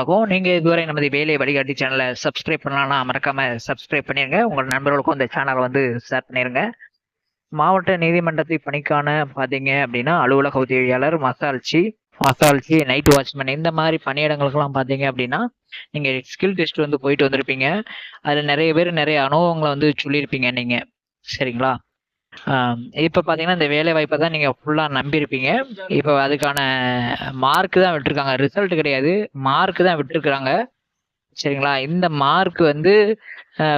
வணக்கம். நீங்கள் இதுவரை நமது வேலை வழிகாட்டி சேனலை சப்ஸ்கிரைப் பண்ணலாம்னா மறக்காம சப்ஸ்கிரைப் பண்ணிருங்க. உங்கள் நண்பர்களுக்கும் இந்த சேனலை வந்து ஷேர் பண்ணிருங்க. மாவட்ட நீதிமன்றத்தை பணிக்கான பார்த்தீங்க அப்படின்னா அலுவலக உதவியாளர் மசால்ச்சி மசால்ச்சி நைட் வாட்ச்மேன் இந்த மாதிரி பணியிடங்களுக்கெல்லாம் பார்த்தீங்க அப்படின்னா நீங்கள் ஸ்கில் டெஸ்ட் வந்து போயிட்டு வந்திருப்பீங்க. அதில் நிறைய பேர் நிறைய அனுபவங்களை வந்து சொல்லியிருப்பீங்க நீங்கள் சரிங்களா? இப்போ பார்த்தீங்கன்னா இந்த வேலை வாய்ப்பை தான் நீங்கள் ஃபுல்லாக நம்பியிருப்பீங்க. இப்போ அதுக்கான மார்க் தான் விட்டுருக்காங்க. ரிசல்ட் கிடையாது. மார்க் தான் விட்டுருக்குறாங்க. சரிங்களா? இந்த மார்க் வந்து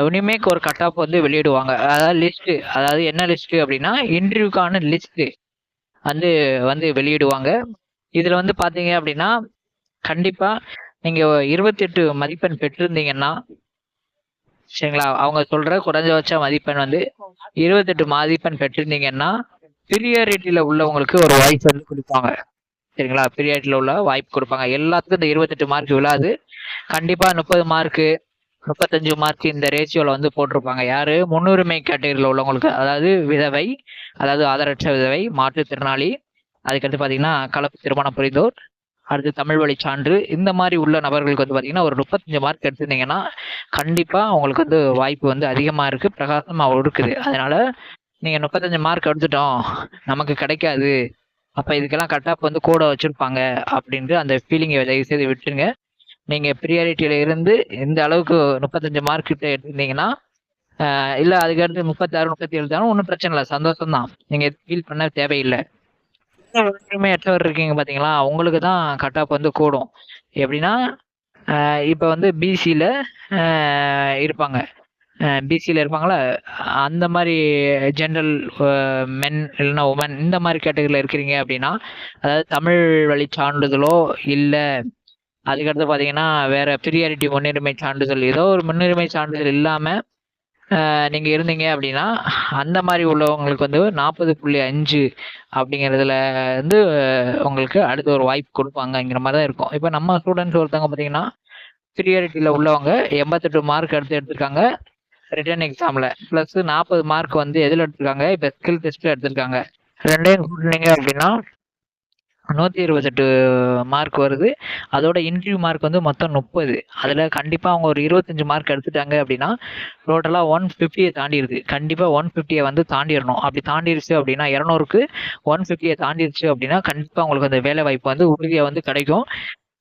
இனிமேக்கு ஒரு கட் ஆஃப் வந்து வெளியிடுவாங்க. அதாவது லிஸ்ட்டு அதாவது என்ன லிஸ்ட்டு அப்படின்னா இன்டர்வியூக்கான லிஸ்ட்டு வந்து வந்து வெளியிடுவாங்க. இதில் வந்து பார்த்தீங்க அப்படின்னா கண்டிப்பாக நீங்கள் இருபத்தெட்டு மதிப்பெண் பெற்றிருந்தீங்கன்னா சரிங்களா? அவங்க சொல்ற குறைஞ்சபட்ச மதிப்பெண் வந்து இருபத்தெட்டு மதிப்பெண் பெற்றிருந்தீங்கன்னா பிரியாரிட்டியில் உள்ளவங்களுக்கு ஒரு வாய்ப்பு வந்து கொடுப்பாங்க. சரிங்களா? பிரியாரிட்டியில் உள்ள வாய்ப்பு கொடுப்பாங்க. எல்லாத்துக்கும் இந்த இருபத்தெட்டு மார்க் விழாது. கண்டிப்பாக முப்பது மார்க்கு முப்பத்தஞ்சு மார்க் இந்த ரேஷியோவில் வந்து போட்டிருப்பாங்க. யாரு? முன்னுரிமை கேட்டகரியில் உள்ளவங்களுக்கு அதாவது விதவை அதாவது ஆதரற்ற விதவை மாற்றுத்திறனாளி அதுக்கடுத்து பார்த்தீங்கன்னா கலப்பு திருமணம் புரிந்தோர் அடுத்து தமிழ் வழி சான்று இந்த மாதிரி உள்ள நபர்களுக்கு வந்து பார்த்தீங்கன்னா ஒரு முப்பத்தஞ்சு மார்க் எடுத்திருந்தீங்கன்னா கண்டிப்பாக உங்களுக்கு வந்து வாய்ப்பு வந்து அதிகமாக இருக்குது பிரகாசமாக இருக்குது. அதனால் நீங்கள் முப்பத்தஞ்சு மார்க் எடுத்துட்டோம் நமக்கு கிடைக்காது. அப்போ இதுக்கெல்லாம் கட்டாப் வந்து கூட வச்சுருப்பாங்க அப்படின்ட்டு அந்த ஃபீலிங்கை தயவு செய்து விட்டுருங்க. நீங்கள் ப்ரியாரிட்டியில் இருந்து இந்த அளவுக்கு முப்பத்தஞ்சு மார்க் கிட்ட எடுத்திருந்தீங்கன்னா இல்லை அதுக்கடுத்து முப்பத்தாறு முப்பத்தி ஏழு தானே ஒன்றும் பிரச்சனை இல்லை சந்தோஷம் தான் நீங்கள் ஃபீல் பண்ண தேவையில்லை. ஒற்றுமையற்றவர் இருக்கீங்க பார்த்தீங்களா உங்களுக்கு தான் கட் ஆஃப் வந்து கூடும். எப்படின்னா இப்போ வந்து பிசியில் இருப்பாங்க. பிசியில் இருப்பாங்களா? அந்த மாதிரி ஜென்ரல் மென் இல்லைன்னா உமன் இந்த மாதிரி கேட்டகரியில் இருக்கிறீங்க அப்படின்னா அதாவது தமிழ் வழி சான்றிதழோ இல்லை அதுக்கடுத்து பார்த்தீங்கன்னா வேற பிரியாரிட்டி முன்னுரிமை சான்றிதழ் ஏதோ ஒரு முன்னுரிமை சான்றிதழ் இல்லாமல் நீங்கள் இருந்தீங்க அப்படின்னா அந்த மாதிரி உள்ளவங்களுக்கு வந்து நாற்பது புள்ளி அஞ்சு அப்படிங்கிறதுல வந்து உங்களுக்கு அடுத்த ஒரு வாய்ப்பு கொடுப்பாங்கங்கிற மாதிரி தான் இருக்கும். இப்போ நம்ம ஸ்டூடெண்ட்ஸ் ஒருத்தவங்க பார்த்தீங்கன்னா ப்ரியாரிட்டியில் உள்ளவங்க எண்பத்தெட்டு மார்க் எடுத்து எடுத்திருக்காங்க ரிட்டர்ன் எக்ஸாமில் ப்ளஸ் நாற்பது மார்க் வந்து எதில் எடுத்திருக்காங்க? இப்போ ஸ்கில் டெஸ்ட்டில் எடுத்திருக்காங்க. ரெண்டையும் கூட்டினீங்க அப்படின்னா நூற்றி இருபத்தெட்டு மார்க் வருது. அதோட இன்டர்வியூ மார்க் வந்து மொத்தம் முப்பது. அதில் கண்டிப்பாக அவங்க ஒரு இருபத்தஞ்சி மார்க் எடுத்துட்டாங்க அப்படின்னா டோட்டலாக ஒன் ஃபிஃப்டியை தாண்டிடுது கண்டிப்பாக ஒன் ஃபிஃப்டியை வந்து தாண்டிடணும். அப்படி தாண்டிடுச்சு அப்படின்னா இரநூறுக்கு ஒன் ஃபிஃப்டியை தாண்டிடுச்சு அப்படின்னா கண்டிப்பாக உங்களுக்கு அந்த வேலை வாய்ப்பு வந்து உறுதியாக வந்து கிடைக்கும்.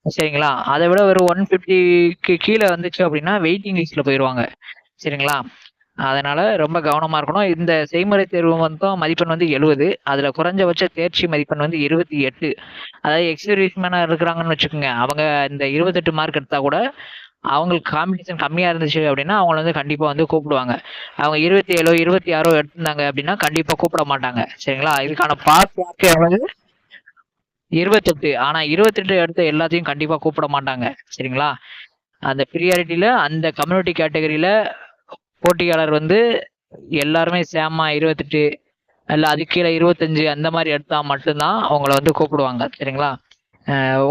சரிங்களா? அதை விட ஒரு ஒன் ஃபிஃப்டிக்கு கீழே வந்துச்சு அப்படின்னா வெயிட்டிங் லிஸ்ட்டில் போயிடுவாங்க. சரிங்களா? அதனால் ரொம்ப கவனமாக இருக்கணும். இந்த செய்முறை தேர்வு மொத்தம் மதிப்பெண் வந்து எழுபது அதில் குறைஞ்சபட்ச தேர்ச்சி மதிப்பெண் வந்து இருபத்தி எட்டு. அதாவது எக்ஸ்பீரியன்ஸ்மேனாக இருக்கிறாங்கன்னு வச்சுக்கோங்க. அவங்க இந்த இருபத்தெட்டு மார்க் எடுத்தால் கூட அவங்களுக்கு காம்படிஷன் கம்மியாக இருந்துச்சு அப்படின்னா அவங்கள வந்து கண்டிப்பாக வந்து கூப்பிடுவாங்க. அவங்க இருபத்தி ஏழோ இருபத்தி ஆறோ எடுத்திருந்தாங்க அப்படின்னா கண்டிப்பாக கூப்பிட மாட்டாங்க. சரிங்களா? இதுக்கான பாஸ் மார்க் இருபத்தெட்டு. ஆனால் இருபத்தெட்டு எடுத்த எல்லாத்தையும் கண்டிப்பாக கூப்பிட மாட்டாங்க. சரிங்களா? அந்த ப்ரியாரிட்டியில் அந்த கம்யூனிட்டி கேட்டகரியில் போட்டியாளர் வந்து எல்லாருமே சேமா இருபத்தெட்டு இல்லை அதுக்கு கீழே இருபத்தஞ்சு அந்த மாதிரி எடுத்தால் மட்டும்தான் அவங்கள வந்து கூப்பிடுவாங்க சரிங்களா?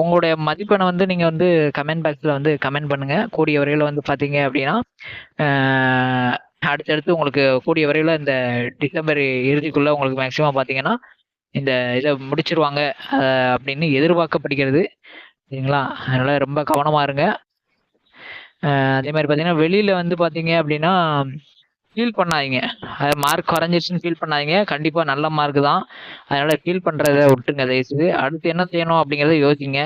உங்களுடைய மதிப்பெண்ணை வந்து நீங்கள் வந்து கமெண்ட் பாக்ஸில் வந்து கமெண்ட் பண்ணுங்கள் கூடிய வரையில் வந்து பார்த்தீங்க அப்படின்னா அடுத்தடுத்து உங்களுக்கு கூடிய வரையில் இந்த டிசம்பர் இறுதிக்குள்ளே உங்களுக்கு மேக்ஸிமம் பார்த்தீங்கன்னா இந்த இதை முடிச்சிருவாங்க அப்படின்னு எதிர்பார்க்கப்படுகிறது சரிங்களா? அதனால் ரொம்ப கவனமாக இருங்க. அதே மாதிரி பார்த்தீங்கன்னா வெளியில் வந்து பார்த்தீங்க அப்படின்னா ஃபீல் பண்ணாதீங்க. அது மார்க் குறைஞ்சிருச்சுன்னு ஃபீல் பண்ணாதீங்க. கண்டிப்பாக நல்ல மார்க் தான். அதனால் ஃபீல் பண்ணுறத விட்டுங்க தயவுசெய்து. அடுத்து என்ன செய்யணும் அப்படிங்கிறத யோசிங்க.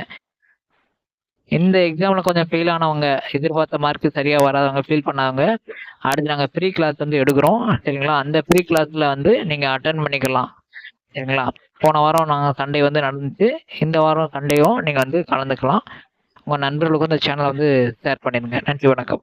இந்த எக்ஸாமில் கொஞ்சம் ஃபெயில் ஆனவங்க எதிர்பார்த்த மார்க் சரியாக வராதவங்க ஃபீல் பண்ணாதவங்க அடுத்து நாங்கள் ஃப்ரீ கிளாஸ் வந்து எடுக்கிறோம். சரிங்களா? அந்த ஃப்ரீ கிளாஸில் வந்து நீங்கள் அட்டன் பண்ணிக்கலாம். சரிங்களா? போன வாரம் நாங்கள் சண்டே வந்து நடந்துச்சு. இந்த வாரம் சண்டேவும் நீங்கள் வந்து கலந்துக்கலாம். உங்கள் நண்பர்களுக்கும் இந்த சேனலை வந்து ஷேர் பண்ணிடுங்க. நன்றி வணக்கம்.